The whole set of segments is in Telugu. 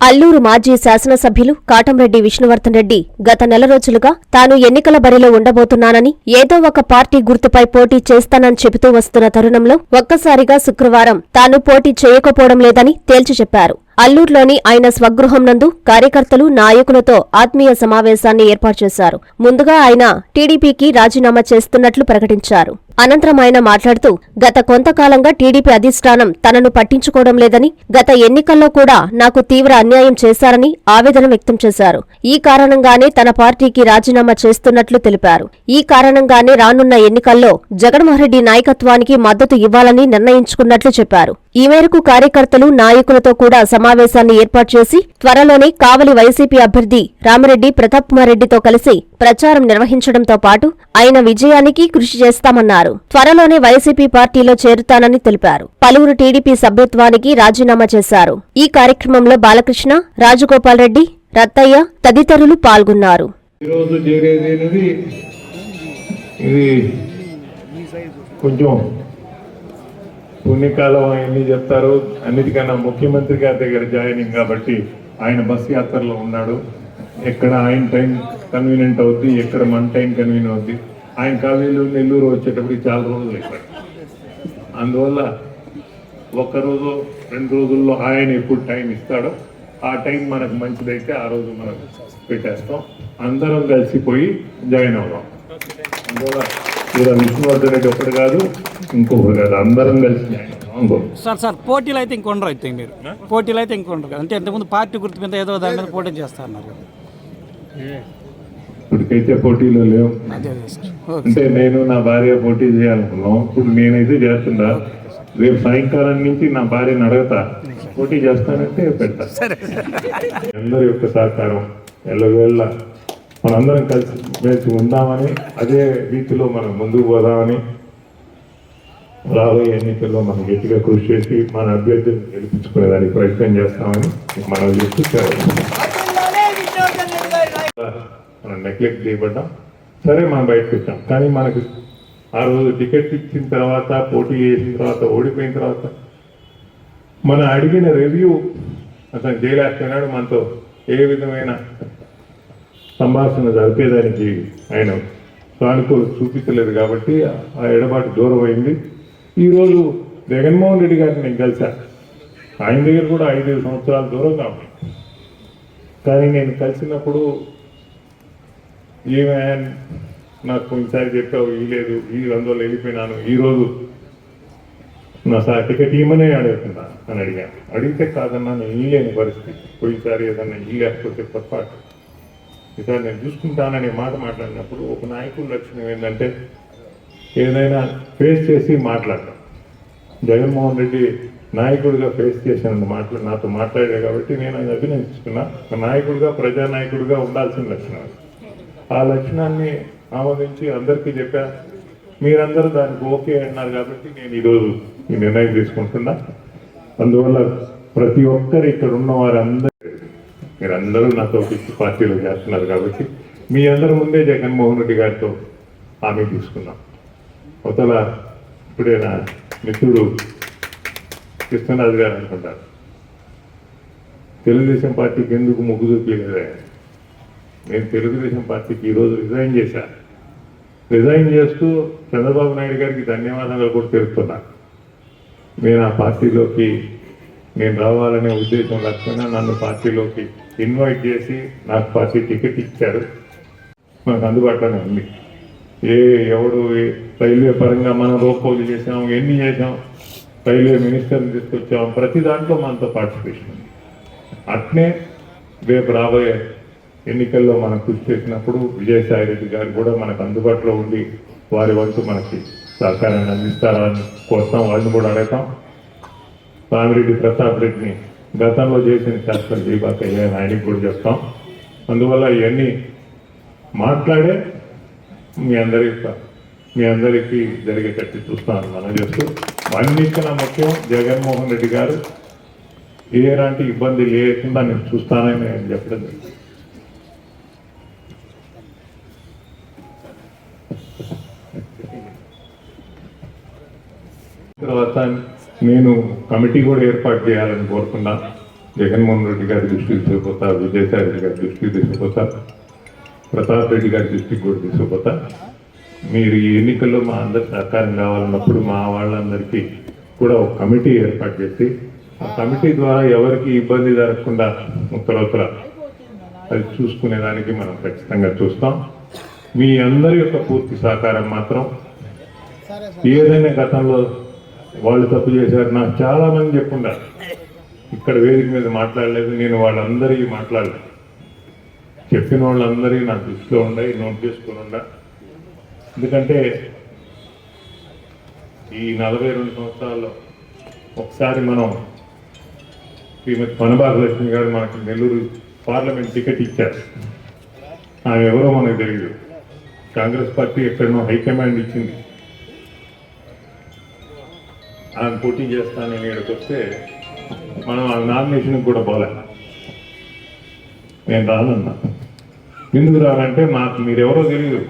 అల్లూరు మాజీ శాసనసభ్యులు కాటంరెడ్డి విష్ణువర్ధన్ రెడ్డి గత నెల రోజులుగా తాను ఎన్నికల బరిలో ఉండబోతున్నానని ఏదో ఒక పార్టీ గుర్తుపై పోటీ చేస్తానని చెబుతూ వస్తున్న తరుణంలో ఒక్కసారిగా శుక్రవారం తాను పోటీ చేయకపోవడం లేదని తేల్చి చెప్పారు. అల్లూరులోని ఆయన స్వగృహం నందు కార్యకర్తలు నాయకులతో ఆత్మీయ సమావేశాన్ని ఏర్పాటు చేశారు. ముందుగా ఆయన టీడీపీకి రాజీనామా చేస్తున్నట్లు ప్రకటించారు. అనంతరం ఆయన మాట్లాడుతూ గత కొంతకాలంగా టీడీపీ అధిష్టానం తనను పట్టించుకోవడం లేదని గత ఎన్నికల్లో కూడా నాకు తీవ్ర అన్యాయం చేశారని ఆవేదన వ్యక్తం చేశారు. ఈ కారణంగానే తన పార్టీకి రాజీనామా చేస్తున్నట్లు తెలిపారు. ఈ కారణంగానే రానున్న ఎన్నికల్లో జగన్మోహన్రెడ్డి నాయకత్వానికి మద్దతు ఇవ్వాలని నిర్ణయించుకున్నట్లు చెప్పారు. ఈ మేరకు కార్యకర్తలు నాయకులతో కూడా సమావేశాన్ని ఏర్పాటు చేసి త్వరలోనే కావలి వైసీపీ అభ్యర్థి రామిరెడ్డి ప్రతాప్ కుమార్ రెడ్డితో కలిసి ప్రచారం నిర్వహించడంతో పాటు ఆయన విజయానికి కృషి చేస్తామన్నారు. త్వరలోనే వైసీపీ పార్టీలో చేరుతానని తెలిపారు. పలువురు టీడీపీ సభ్యత్వానికి రాజీనామా చేశారు. ఈ కార్యక్రమంలో బాలకృష్ణ రాజగోపాల్ రెడ్డి రత్తయ్య తదితరులు పాల్గొన్నారు. కొంచెం పుణ్యకాలం అవన్నీ చెప్తారు. అన్నిటికన్నా ముఖ్యమంత్రి గారి దగ్గర జాయినింగ్ కాబట్టి ఆయన బస్ యాత్రలో ఉన్నాడు. ఎక్కడ ఆయన టైం కన్వీనియంట్ అవుద్ది ఎక్కడ మన టైం కన్వీనియంట్ అవుద్ది? ఆయన కావేలు నెల్లూరు వచ్చేటప్పటికి చాలా రోజులు అయిపోయి అందువల్ల ఒక్క రోజు రెండు రోజుల్లో ఆయన ఎప్పుడు టైం ఇస్తాడో ఆ టైం మనకు మంచిదైతే ఆ రోజు మనం పెట్టేస్తాం. అందరం కలిసిపోయి జాయిన్ అవుదాం. అందువల్ల ఇలా విష్ణువర్ధన్ రెడ్డి ఒకటి కాదు ఇంకొకరు కాదు అందరం కలిసి జాయిన్ సార్ సార్ పోటీలు అయితే ఇంకొండరు అయితే మీరు. పోటీలు అయితే ఇంకొండరు కదా. అంటే ఇంతకుముందు పార్టీ గుర్తు మీద ఏదో దాని మీద పోటీ చేస్తా అన్నారు ఇప్పటికైతే పోటీలో లేవు. అంటే నేను నా భార్య పోటీ చేయాలనుకున్నాం. ఇప్పుడు నేనైతే చేస్తున్నా. రేపు సాయంకాలం నుంచి నా భార్యను అడగతా. పోటీ చేస్తానంటే పెడతా అందరి యొక్క సహకారం ఎల్లవేళ్ళ మనందరం కలిసి మెలిసి ఉందామని అదే రీతిలో మనం ముందుకు పోదామని రాబోయే ఎన్నికల్లో మనం గట్టిగా కృషి చేసి మన అభ్యర్థిని గెలిపించుకునేదానికి ప్రయత్నం చేస్తామని మనం చేస్తూ మనం నెగ్లెక్ట్ చేయబడ్డాం. సరే మనం బయటకు వచ్చాం కానీ మనకు ఆ రోజు టికెట్ ఇచ్చిన తర్వాత పోటీ చేసిన తర్వాత ఓడిపోయిన తర్వాత మనం అడిగిన రివ్యూ అతను చేయలేకపోయినాడు మనతో ఏ విధమైన సంభాషణ జరిపేదానికి ఆయన సానుకూల చూపించలేదు కాబట్టి ఆ ఎడబాటు దూరం అయింది ఈరోజు జగన్మోహన్ రెడ్డి గారిని నేను కలిసా. ఆయన దగ్గర కూడా ఐదు సంవత్సరాల దూరం కాబట్టి కానీ నేను కలిసినప్పుడు ఏమే నాకు కొన్నిసారి చెప్పావు వీలేదు లేదు ఈ వెళ్ళిపోయినాను ఈరోజు నా సార్ టికెట్ ఇవ్వమనే అడుగుతున్నా అని అడిగాను అడిగితే కాదన్నా నేను ఇయ్యలేని పరిస్థితి. పోయినసారి ఏదన్నా ఇయ్యలేకపోతే పొరపాటు. ఈసారి నేను చూసుకుంటాననే మాట మాట్లాడినప్పుడు ఒక నాయకుడి లక్షణం ఏంటంటే ఏదైనా ఫేస్ చేసి మాట్లాడటం. జగన్మోహన్ రెడ్డి నాయకుడిగా ఫేస్ చేసిన మాట్లా నాతో మాట్లాడాడు కాబట్టి నేను ఆయన అభినందిస్తున్నా. నాయకుడిగా ప్రజానాయకుడిగా ఉండాల్సిన లక్షణం అది. ఆ లక్షణాన్ని ఆమోదించి అందరికీ చెప్పా. మీరందరూ దానికి ఓకే అన్నారు కాబట్టి నేను ఈరోజు ఈ నిర్ణయం తీసుకుంటున్నా. అందువల్ల ప్రతి ఒక్కరు ఇక్కడ ఉన్న వారందరూ మీరందరూ నాతో పిచ్చి పార్టీలో చేస్తున్నారు కాబట్టి మీ అందరి ముందే జగన్మోహన్ రెడ్డి గారితో హామీ తీసుకున్నాం. అవతల ఇప్పుడే నా మిత్రుడు కృష్ణరాజు గారు అనుకుంటారు. తెలుగుదేశం పార్టీకి ఎందుకు మొగ్గు చూపించలేదే నేను తెలుగుదేశం పార్టీకి ఈరోజు రిజైన్ చేశాను రిజైన్ చేస్తూ చంద్రబాబు నాయుడు గారికి ధన్యవాదాలు కూడా తెలుపుతున్నా. నేను ఆ పార్టీలోకి నేను రావాలనే ఉద్దేశం లక్ష్యంగా నన్ను పార్టీలోకి ఇన్వైట్ చేసి నాకు పార్టీ టికెట్ ఇచ్చారు. మనకు అందుబాటులోనే ఉంది. ఏ ఎవడు ఏ- రైల్వే పరంగా మనం రోపోలు చేసాం ఎన్ని చేసాం రైల్వే మినిస్టర్ని తీసుకొచ్చాం ప్రతి దాంట్లో మనతో పార్టిసిపేషన్ ఉంది. అట్నే రేపు రాబోయే ఎన్నికల్లో మనం కృషి చేసినప్పుడు విజయసాయి రెడ్డి గారు కూడా మనకు అందుబాటులో ఉండి వారి వంతు మనకి సహకారాన్ని అందిస్తారని కోసం వాళ్ళని కూడా అడుగుతాం. రామిరెడ్డి ప్రతాప్ రెడ్డిని గతంలో చేసిన శాస్త్రం చేయబాకయ్యా అని ఆయనకి కూడా చెప్తాం. అందువల్ల ఇవన్నీ మాట్లాడే మీ అందరి మీ అందరికీ జరిగేటట్టు చూస్తాను మనం చేస్తూ అన్నికన్నా ముఖ్యం జగన్మోహన్ రెడ్డి గారు ఎలాంటి ఇబ్బంది లేకుండా నేను చూస్తానని నేను చెప్పడం తర్వాత నేను కమిటీ కూడా ఏర్పాటు చేయాలని కోరుకున్నా. జగన్మోహన్ రెడ్డి గారి దృష్టికి తీసుకుపోతా విజయసాయి రెడ్డి గారి దృష్టికి తీసుకుపోతా ప్రతాప్ రెడ్డి గారి దృష్టికి కూడా తీసుకుపోతా. మీరు ఈ ఎన్నికల్లో మా అందరి సహకారం కావాలన్నప్పుడు మా వాళ్ళందరికీ కూడా ఒక కమిటీ ఏర్పాటు చేసి ఆ కమిటీ ద్వారా ఎవరికి ఇబ్బంది జరగకుండా ఉత్తరోత్తర అది చూసుకునేదానికి మనం ఖచ్చితంగా చూస్తాం. మీ అందరి యొక్క పూర్తి సహకారం మాత్రం ఏదైనా గతంలో వాళ్ళు తప్పు చేశారు. నాకు చాలా మంది చెప్పుండారు. ఇక్కడ వేదిక మీద మాట్లాడలేదు. నేను వాళ్ళందరికీ మాట్లాడలేదు. చెప్పిన వాళ్ళందరికీ నా దృష్టిలో ఉండే నోట్ చేసుకుని ఉండ. ఎందుకంటే ఈ నలభై రెండు సంవత్సరాల్లో ఒకసారి మనం శ్రీమతి పనభాగలక్ష్మి గారు మనకు నెల్లూరు పార్లమెంట్ టికెట్ ఇచ్చారు. ఆమె ఎవరో మనకు తెలియదు కాంగ్రెస్ పార్టీ ఎక్కడనో హైకమాండ్ ఇచ్చింది. ఆమె పోటీ చేస్తానని ఇక్కడికి వస్తే మనం ఆ నామినేషన్కి కూడా పోలే. నేను రానన్నా. ఎందుకు రానంటే మాకు మీరెవరో తెలియదు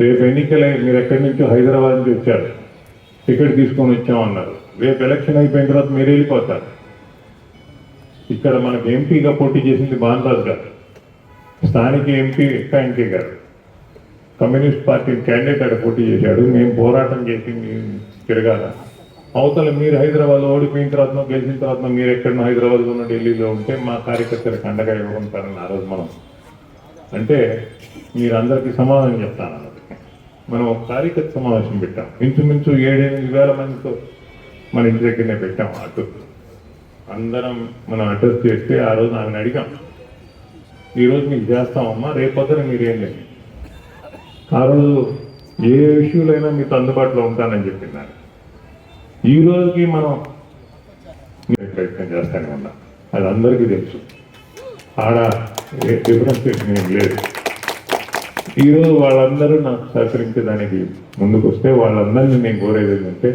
రేపు ఎన్నికలే మీరు ఎక్కడి నుంచో హైదరాబాద్ నుంచి వచ్చారు. టికెట్ తీసుకొని వచ్చామన్నారు. రేపు ఎలక్షన్ అయిపోయిన తర్వాత మీరు వెళ్ళిపోతారు. ఇక్కడ మనకు ఎంపీగా పోటీ చేసింది భానురాజ్ గారు. స్థానిక ఎంపీ ఎక్క ఎంపీ గారు. కమ్యూనిస్ట్ పార్టీ క్యాండిడేట్ అక్కడ పోటీ చేశాడు. మేము పోరాటం చేసి మేము తిరగాల. అవతల మీరు హైదరాబాద్ ఓడిపోయిన తర్వాత గెలిచిన తర్వాత మీరు ఎక్కడో హైదరాబాద్ ఉన్న ఢిల్లీలో ఉంటే మా కార్యకర్తలకు అండగా ఇవ్వకుంటారని ఆ రోజు మనం అంటే మీరందరికీ సమాధానం చెప్తాను మనం ఒక కార్యకర్త సమావేశం పెట్టాం. ఇంచుమించు ఏడెనిమిది వేల మందితో మన ఇంటి దగ్గరనే పెట్టాం అటు. అందరం మనం అడ్రస్ చేస్తే ఆ రోజు ఆమెను అడిగాం. ఈరోజు మీకు చేస్తామమ్మా రేపొద్దున మీరేం లేదు. ఆ రోజు ఏ అయినా మీతో అందుబాటులో ఉంటానని చెప్పినారు. ఈ రోజుకి మనం ప్రయత్నం చేస్తానే ఉన్నా. అది అందరికీ తెలుసు. ఆడ డిఫరెన్స్ ఏం లేదు. ఈరోజు వాళ్ళందరూ నాకు సహకరించడానికి ముందుకు వస్తే వాళ్ళందరినీ నేను కోరేది ఏంటంటే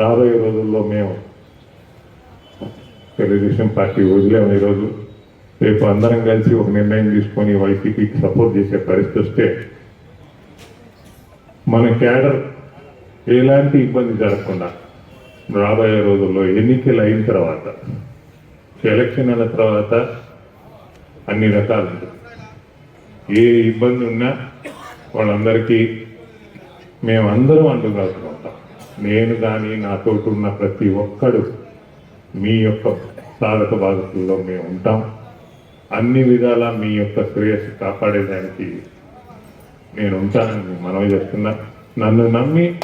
రాబోయే రోజుల్లో మేము తెలుగుదేశం పార్టీ వదిలేము ఈరోజు రేపు అందరం కలిసి ఒక నిర్ణయం తీసుకొని వైసీపీకి సపోర్ట్ చేసే పరిస్థితి వస్తే మన క్యాడర్ ఎలాంటి ఇబ్బంది జరగకుండా రాబోయే రోజుల్లో ఎన్నికలు అయిన తర్వాత ఎలక్షన్ అయిన తర్వాత అన్ని రకాలు ఏ ఇబ్బంది ఉన్నా వాళ్ళందరికీ మేమందరం అందుగా ఉంటాం. నేను కానీ నాతోటి ఉన్న ప్రతి ఒక్కడు మీ యొక్క సాధక బాధకుల్లో మేము ఉంటాం. అన్ని విధాలా మీ యొక్క శ్రేయస్సు కాపాడేదానికి నేను ఉంటానని మనవి చేస్తున్నా. నన్ను నమ్మి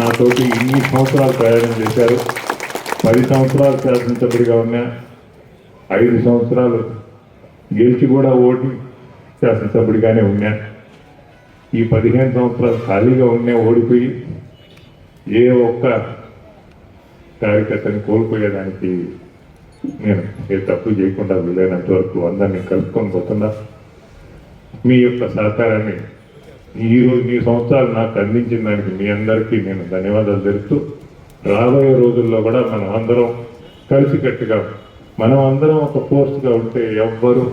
నాతోటి ఇన్ని సంవత్సరాలు ప్రయాణం చేశారు. పది సంవత్సరాలు శాసనసభ్యుడిగా ఉన్నా ఐదు సంవత్సరాలు గెలిచి కూడా ఓటు శాసనసభ్యుడిగానే ఉన్నా. ఈ పదిహేను సంవత్సరాలు ఖాళీగా ఉన్నా ఓడిపోయి ఏ ఒక్క కార్యకర్తని కోల్పోయేదానికి నేను ఏ తప్పు చేయకుండా వీలైనంత వరకు అందరినీ కలుపుకొని పోతున్నా. మీ యొక్క సహకారాన్ని ఈ రోజు ఈ సంవత్సరాలు నాకు అందించిన దానికి మీ అందరికీ నేను ధన్యవాదాలు తెలుపుతూ రాబోయే రోజుల్లో కూడా మనం అందరం కలిసికట్టుగా మనం అందరం ఒక ఫోర్స్గా ఉంటే ఎవ్వరు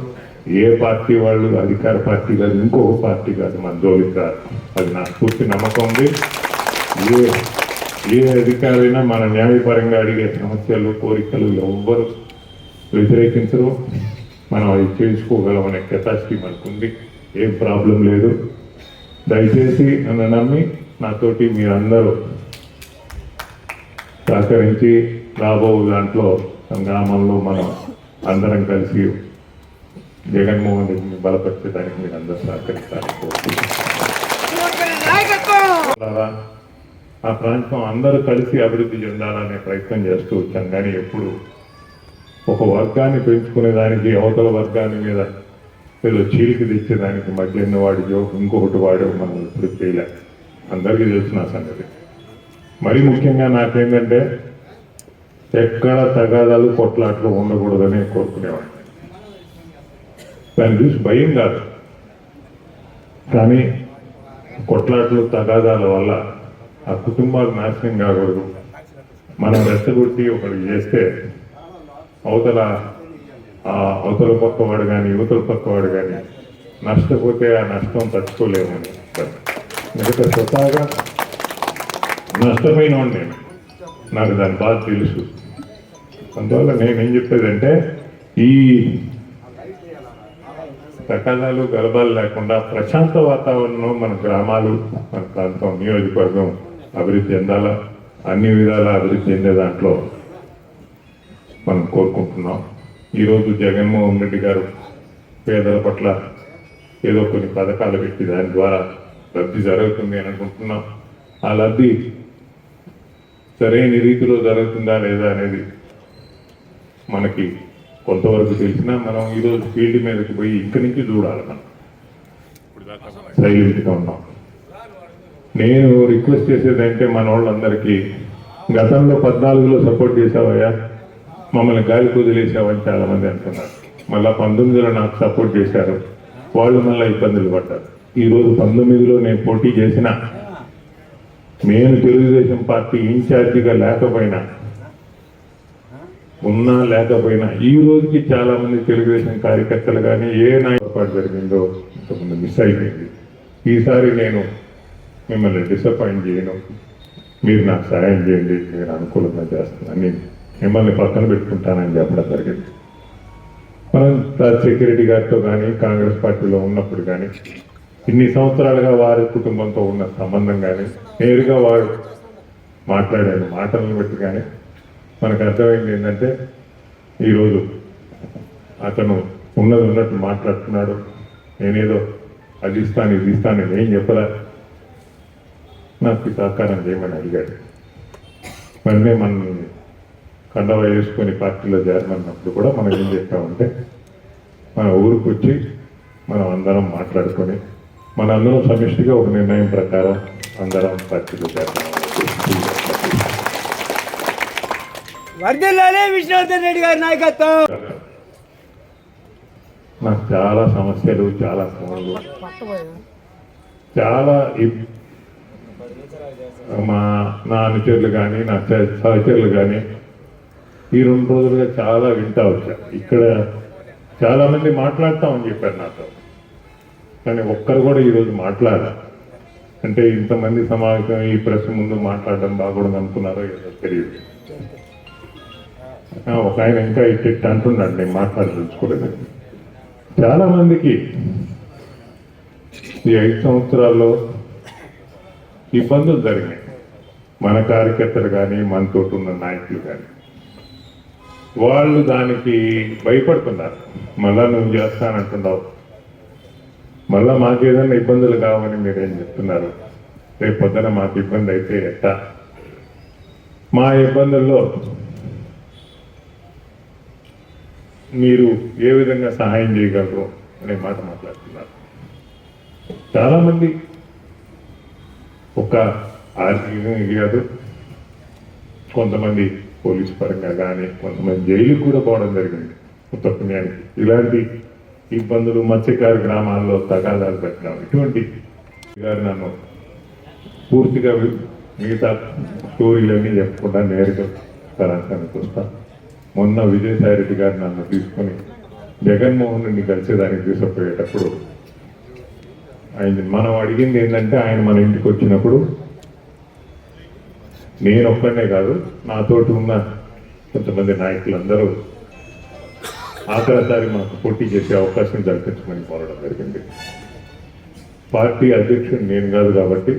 ఏ పార్టీ వాళ్ళు అధికార పార్టీ కాదు ఇంకొక పార్టీ కాదు మన జోలికి రాదు అది నాకు పూర్తి నమ్మకం ఉంది. ఏ ఏ అధికారైనా మన న్యాయపరంగా అడిగే సమస్యలు కోరికలు ఎవ్వరు వ్యతిరేకించరు. మనం అవి చేసుకోగలమనే కెపాసిటీ మనకుంది. ఏం ప్రాబ్లం లేదు. దయచేసి నన్ను నమ్మి నాతోటి మీరందరూ సహకరించి రాబో దాంట్లో గ్రామంలో మనం అందరం కలిసి జగన్మోహన్ రెడ్డిని బలపరిచేదానికి మీరు అందరూ సహకరిస్తారు ఆ ప్రాంతం అందరూ కలిసి అభివృద్ధి చెందాలనే ప్రయత్నం చేస్తూ వచ్చాం. కానీ ఎప్పుడు ఒక వర్గాన్ని పెంచుకునే దానికి అవతల వర్గాన్ని మీద వీళ్ళు చీలికి తెచ్చేదానికి మధ్యన్న వాడియో ఇంకొకటి వాడో మనం ఇప్పుడు చేయలే. అందరికీ తెలిసిన సంగతి. మరి ముఖ్యంగా నాకేంటంటే ఎక్కడ తగాదాలు కొట్లాట్లు ఉండకూడదని కోరుకునేవాడిని. దాన్ని చూసి భయం కాదు. కానీ కొట్లాట్లు తగాదాల వల్ల ఆ కుటుంబాలు నాశనం కాకూడదు. మనం రెచ్చగొట్టి ఒకటి చేస్తే అవతల అవతల పక్కవాడు కానీ యువతల పక్కవాడు కానీ నష్టపోతే ఆ నష్టం తట్టుకోలేమని. మిగతా స్వతహాగా నష్టమైన వాడిని నేను. నాకు దాని బాధ తెలుసు. అందువల్ల నేనేం చెప్పేదంటే ఈ తకాదాలు గలబాలు లేకుండా ప్రశాంత వాతావరణం మన గ్రామాలు మన ప్రాంతం నియోజకవర్గం అభివృద్ధి చెందాలా? అన్ని విధాలా అభివృద్ధి చెందే దాంట్లో మనం కోరుకుంటున్నాం. ఈరోజు జగన్మోహన్ రెడ్డి గారు పేదల పట్ల ఏదో కొన్ని పథకాలు పెట్టి దాని ద్వారా లబ్ధి జరుగుతుంది అని అనుకుంటున్నాం. ఆ లబ్ధి సరైన రీతిలో జరుగుతుందా లేదా అనేది మనకి కొంతవరకు తెలిసినా మనం ఈరోజు ఫీల్డ్ మీదకి పోయి ఇక్కడి నుంచి చూడాలి మనం. సైలెంట్గా ఉన్నాం. నేను రిక్వెస్ట్ చేసేది అంటే మన వాళ్ళందరికీ గతంలో పద్నాలుగులో సపోర్ట్ చేసావయ్యా మమ్మల్ని గాలి కుదిలేసామని చాలామంది అంటున్నారు. మళ్ళీ పంతొమ్మిదిలో నాకు సపోర్ట్ చేశారు. వాళ్ళు మళ్ళీ ఇబ్బందులు పడ్డారు. ఈ రోజు పంతొమ్మిదిలో నేను పోటీ చేసిన నేను తెలుగుదేశం పార్టీ ఇన్ఛార్జిగా లేకపోయినా ఉన్నా లేకపోయినా ఈ రోజుకి చాలామంది తెలుగుదేశం కార్యకర్తలు కానీ ఏ నాయకపాటు జరిగిందో ఇంతకుముందు మిస్ అయిపోయింది. ఈసారి నేను మిమ్మల్ని డిసప్పాయింట్ చేయను. మీరు నాకు సహాయం చేయండి. నేను అనుకూలంగా చేస్తున్నాను. నేను మిమ్మల్ని పక్కన పెట్టుకుంటానని చెప్పడం జరిగింది. మనం రాజశేఖర గారితో కానీ కాంగ్రెస్ పార్టీలో ఉన్నప్పుడు కానీ ఇన్ని సంవత్సరాలుగా వారి కుటుంబంతో ఉన్న సంబంధం కానీ నేరుగా వారు మాట్లాడారు మాటలను బట్టి కానీ మనకు అర్థమైంది ఏంటంటే ఈరోజు అతను ఉన్నది ఉన్నట్టు మాట్లాడుతున్నాడు. నేనేదో అది ఇస్తాను ఇది ఇస్తాను నేను ఏం చెప్పరా నాకు సహకారం చేయమని అడిగాడు. మరి మనల్ని కండవ వేసుకొని పార్టీలో చేరమన్నప్పుడు కూడా మనం ఏం చెప్పామంటే మన ఊరికి వచ్చి మనం అందరం మాట్లాడుకొని మన అందరం సమిష్టిగా ఒక నిర్ణయం ప్రకారం అందరం పార్టీలో చేరదాం వర్ధిల్లాలే విష్ణువర్ధన్ రెడ్డి గారి నాయకత్వం. నాకు చాలా సమస్యలు చాలా ఫోన్లు చాలా మా నా అనుచరులు కానీ నా సహ- సహచరులు కానీ ఈ రెండు రోజులుగా చాలా వింటా వచ్చా. ఇక్కడ చాలామంది మాట్లాడతామని చెప్పారు నాతో. కానీ ఒక్కరు కూడా ఈరోజు మాట్లాడారు అంటే ఇంతమంది సమావేశం ఈ ప్రశ్న ముందు మాట్లాడడం బాగూడదు అనుకున్నారో ఏదో తెలియదు. ఒక ఆయన ఇంకా ఇట్టి అంటున్నాడు నేను మాట్లాడదలుచుకోలేదు. చాలా మందికి ఈ ఐదు సంవత్సరాల్లో ఇబ్బందులు జరిగినాయి. మన కార్యకర్తలు కానీ మనతోటి ఉన్న నాయకులు కానీ వాళ్ళు దానికి భయపడుతున్నారు. మళ్ళా నువ్వు చేస్తానంటున్నావు. మళ్ళా ఏదైనా ఇబ్బందులు కావని మీరేం చెప్తున్నారు. రేపు పొద్దున మాకు ఇబ్బంది అయితే ఎట్టా? మా ఇబ్బందుల్లో మీరు ఏ విధంగా సహాయం చేయగలరు అనే మాట మాట్లాడుతున్నారు. చాలామంది ఒక ఆర్థికంగా కాదు కొంతమంది పోలీస్ పరంగా కానీ కొంతమంది జైలుకి కూడా పోవడం జరిగింది. కొత్త పుణ్యానికి ఇలాంటి ఇబ్బందులు మత్స్యకారు గ్రామాల్లో తగాదాలు పెట్టడం ఇటువంటి గారు నన్ను పూర్తిగా మిగతా మిగతా స్టోరీలన్నీ చెప్పకుండా నేరుగా తరాంశానికి వస్తాను మొన్న విజయసాయి రెడ్డి గారు నన్ను తీసుకొని జగన్మోహన్ రెడ్డి కలిసేదానికి తీసుకుపోయేటప్పుడు ఆయన మనం అడిగింది ఏంటంటే ఆయన మన ఇంటికి వచ్చినప్పుడు నేను ఒక్కనే కాదు నాతోటి ఉన్న కొంతమంది నాయకులందరూ ఆఖరిసారి మాకు పోటీ చేసే అవకాశం కల్పించమని కోరడం జరిగింది. పార్టీ అధ్యక్షుడు నేను కాదు కాబట్టి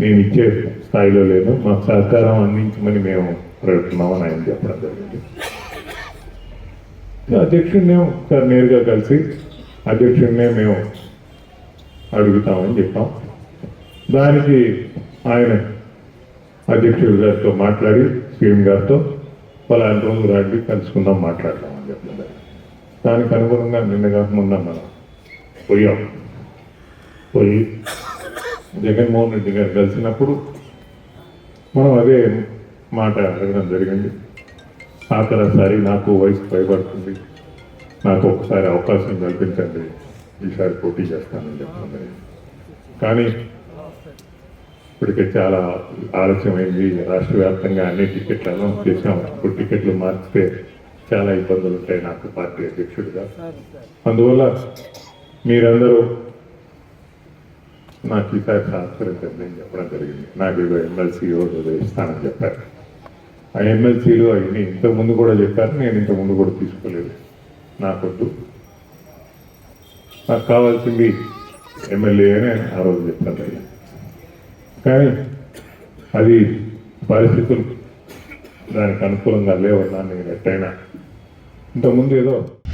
నేను ఇచ్చే స్థాయిలో లేను మాకు సహకారం అందించమని మేము అడుగుతున్నామని ఆయన చెప్పడం జరిగింది. అధ్యక్షుడినే ఒకసారి నేరుగా కలిసి అధ్యక్షుడినే మేము అడుగుతామని చెప్పాం. దానికి ఆయన అధ్యక్షుడు గారితో మాట్లాడి సీఎం గారితో పలాంటి రోజులు రండి కలుసుకుందాం మాట్లాడదాం అని చెప్పారు దానికి అనుగుణంగా నిన్నగా మొన్న మనం పోయాం. పోయి జగన్మోహన్ రెడ్డి గారు కలిసినప్పుడు మనం అదే మాట అడగడం జరిగింది. ఆఖరిసారి నాకు వయసు భయపడుతుంది నాకు ఒకసారి అవకాశం కల్పించండి. ఈసారి పోటీ చేస్తానని చెప్పండి కానీ ఇప్పటికే చాలా ఆలస్యమైంది. రాష్ట్ర వ్యాప్తంగా అన్ని టికెట్లు అనౌన్స్ చేశాం ఇప్పుడు టికెట్లు మార్చితే చాలా ఇబ్బందులు ఉంటాయి నాకు పార్టీ అధ్యక్షుడిగా. అందువల్ల మీరందరూ నాకు ఈసారి సహకరించండి అని చెప్పడం జరిగింది. నాకు ఏదో ఎమ్మెల్సీ ఏదో ఇస్తానని చెప్పారు. ఆ ఎమ్మెల్సీలు అవన్నీ ఇంతకుముందు కూడా చెప్పారు. నేను ఇంతకుముందు కూడా తీసుకోలేదు. నాకొద్దు నాకు కావాల్సింది ఎమ్మెల్యే అని ఆ రోజు చెప్పాను అయ్యా అది పరిస్థితులు దానికి అనుకూలంగా లేవన్నా నేను ఎట్టయినా. ఇంతకుముందు ఏదో